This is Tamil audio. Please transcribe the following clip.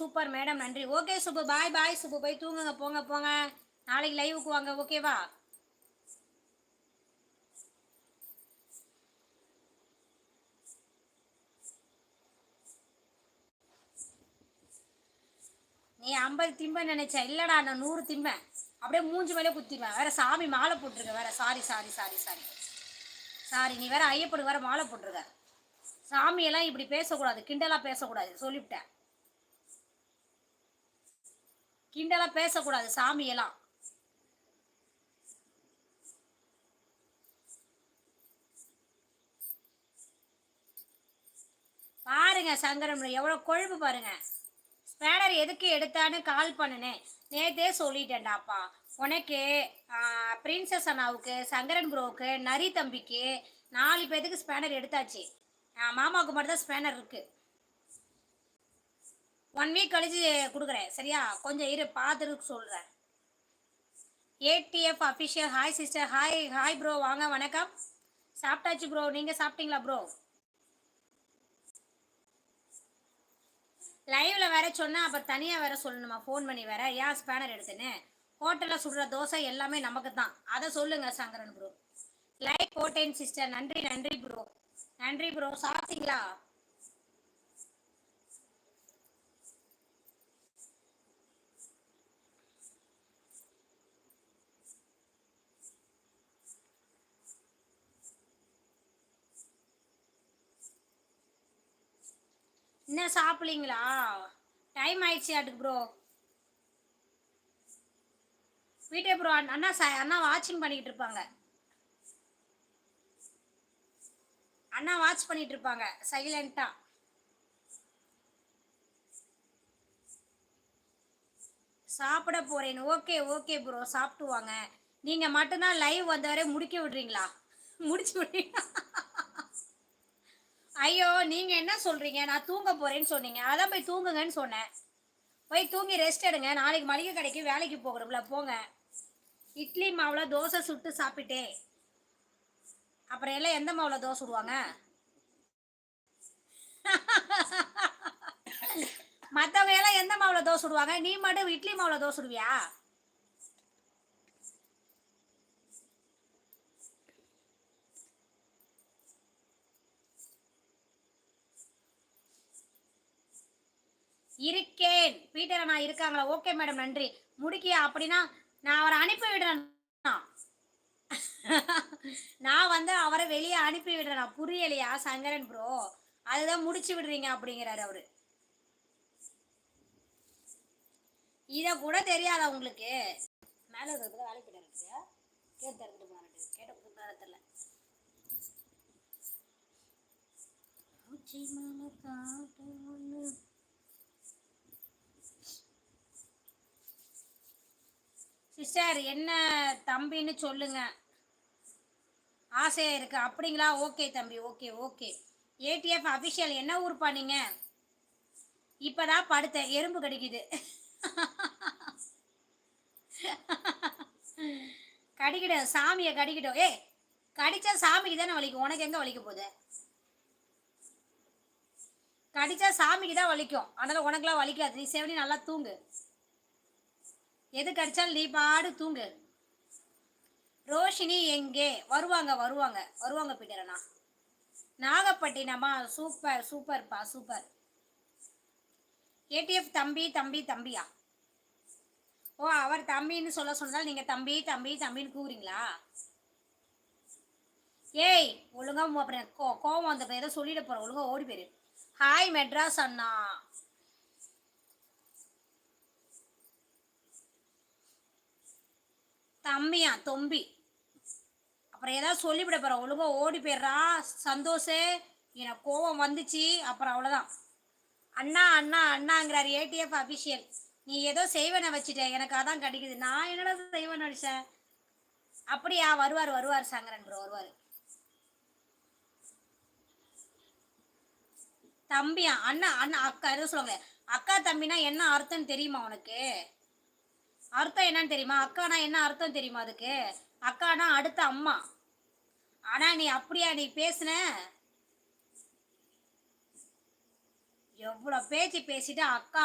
Super madam. நன்றி. Okay Subbu. Bye bye Subbu. போய் தூங்குங்க போங்க போங்க. நாளைக்கு லைவுக்கு வாங்க ஓகேவா நீ ஐம்பது திம்ப நினைச்ச இல்லடா நான் நூறு திம்பேன் அப்படியே மூஞ்சி மேலே குத்திடுவேன். வேற சாமி மாலை போட்டிருக்க வேற. Sorry sorry sorry sorry sorry நீ வேற ஐயப்படு வேற மாலை போட்டிருக்க. சாமியெல்லாம் இப்படி பேசக்கூடாது கிண்டலா பேசக்கூடாது சொல்லிவிட்டேன். கிண்டலா பேசக்கூடாது சாமியெல்லாம். பாருங்க சங்கரம் எவ்வளோ கொழுப்பு பாருங்க. ஸ்பேனர் எதுக்கு எடுத்தான்னு கால் பண்ணினேன் நேத்தே சொல்லிட்டேன்டாப்பா. உனக்கு பிரின்சஸ் அண்ணாவுக்கு சங்கரன் ப்ரோவுக்கு நரி தம்பிக்கு நாலு பேத்துக்கு ஸ்பேனர் எடுத்தாச்சு. மாமாவுக்கு மட்டும் தான் ஸ்பேனர் இருக்குது ஒன் வீக் கழிச்சு கொடுக்குறேன். சரியா? கொஞ்சம் இரு பார்த்துட்டு சொல்கிறேன் ATF official hi sister hi hi bro வாங்க வணக்கம். சாப்பிட்டாச்சு ப்ரோ நீங்கள் சாப்பிட்டீங்களா ப்ரோ லைவ்ல வேற சொன்னா அப்ப தனியா வேற சொல்லணுமா? ஃபோன் பண்ணி வேற? ஏன் ஸ்பேனர் எடுத்துன்னு? ஹோட்டல்ல சுடுற தோசை எல்லாமே நமக்கு தான். அதை சொல்லுங்க சங்கரன் ப்ரோ லைக் போட்டேன் சிஸ்டர் நன்றி நன்றி ப்ரோ நன்றி ப்ரோ சாப்பிட்டீங்களா? இன்னும் சாப்பிடலீங்களா? டைம் ஆயிடுச்சு அதுக்கு ப்ரோ வீட்டே ப்ரோ அண்ணா ச அண்ணா வாட்சிங் பண்ணிக்கிட்டு இருப்பாங்க. அண்ணா வாட்ச் பண்ணிட்டு இருப்பாங்க சைலண்டா சாப்பிட போறேன் ஓகே ஓகே ப்ரோ சாப்பிட்டு வாங்க. நீங்க மட்டும்தான் லைவ் வந்தவரை முடிக்க விடுறீங்களா? முடிச்சு விடுறீங்களா? ஐயோ நீங்க என்ன சொல்றீங்க? நான் தூங்க போறேன்னு சொன்னீங்க. அதான் போய் தூங்குங்கன்னு சொன்னேன். போய் தூங்கி ரெஸ்ட் எடுங்க. நாளைக்கு மளிகை கடைக்கு வேலைக்கு போகிறோம்ல போங்க. இட்லி மாவுல தோசை சுட்டு சாப்பிட்டே. அப்புறம் எல்லாம் எந்த மாவுல தோசை சுடுவாங்க? மற்றவங்க எல்லாம் எந்த மாவுல தோசை சுடுவாங்க? நீ மட்டும் இட்லி மாவுல தோசை சுடுவியா? இருக்கேன். பீட்டர் அண்ணா இருக்காங்களா? ஓகே மேடம் நன்றி. முடிக்கியா? அப்படின்னா நான் அவரை அனுப்பி விடுறேன். நான் வந்து அவரை வெளியே அனுப்பி விடுறேன். புரியலையா சங்கரன் ப்ரோ அதுதான் முடிச்சு விடுறீங்க அப்படிங்கிறாரு அவரு. இத கூட தெரியாதா உங்களுக்கு? மேல இருக்கிறது வேலைக்கு போயிட்டு கேட்டு திறந்துட்டு போறாரு கேட்ட தெரியல. பூச்சி மேல காட்டு சிஸ்டர் என்ன தம்பின்னு சொல்லுங்க. ஆசையா இருக்கு. அப்படிங்களா? ஓகே தம்பி ஓகே ஓகே. ஏடிஎஃப் அபிஷியல் என்ன ஊர்ப்பா நீங்க இப்பதான் படுத்தேன் எறும்பு கடிக்குது. கடிக்கிடும் சாமியை கடிக்கிடும் ஏய் கடிச்சா சாமிக்கு தானே வலிக்கும். உனக்கு எங்க வலிக்க போகுது? கடிச்சா சாமிக்கு தான் வலிக்கும். அதனால உனக்குலாம் வலிக்காது. நீ செவனி நல்லா தூங்கு. எது கடிச்சாலும் நீ பாடு தூங்கு. ரோஷினி எங்கே? வருவாங்க வருவாங்க. வருவாங்க பீட்டரண்ணா நாகப்பட்டினமா? சூப்பர் சூப்பர்ப்பா சூப்பர். ஏடிஎஃப் தம்பி தம்பி தம்பியா? ஓ அவர் தம்பின்னு சொல்ல சொன்னால் நீங்கள் தம்பி தம்பி தம்பின்னு கூறுறீங்களா ஏய் ஒழுங்கா அப்புறம் கோ கோவம் வந்த பேரை சொல்லிட போகிறேன் ஒழுங்கா ஓடி போயிரு. ஹாய் மெட்ராஸ் அண்ணா. தம்பியா தொம்பி. அப்புறம் ஏதாவது சொல்லிவிட போகிற ஒழுங்கா ஓடி போயிடுறா சந்தோஷே. எனக்கு கோவம் வந்துச்சு அப்புறம் அவ்வளோதான் அண்ணா அண்ணா அண்ணாங்கிறாரு ஏடிஎஃப் அபிஷியல் நீ ஏதோ செய்வனை வச்சுட்ட எனக்கு அதான் கிடைக்குது. நான் என்னடா செய்வன் அடிச்சேன் அப்படியா வருவார் வருவார் சங்கரன் ப்ரோ வருவார். தம்பியா அண்ணா அண்ணா அக்கா எதுவும் சொல்லுவாங்க அக்கா தம்பினா என்ன அர்த்தம் தெரியுமா உனக்கு? அர்த்தம் என்னன்னு தெரியுமா? அக்கானா என்ன அர்த்தம் தெரியுமா அதுக்கு? அக்கானா அடுத்த அம்மா. ஆனா நீ அப்படியா நீ பேசுன? எவ்வளோ பேச்சு பேசிட்டு அக்கா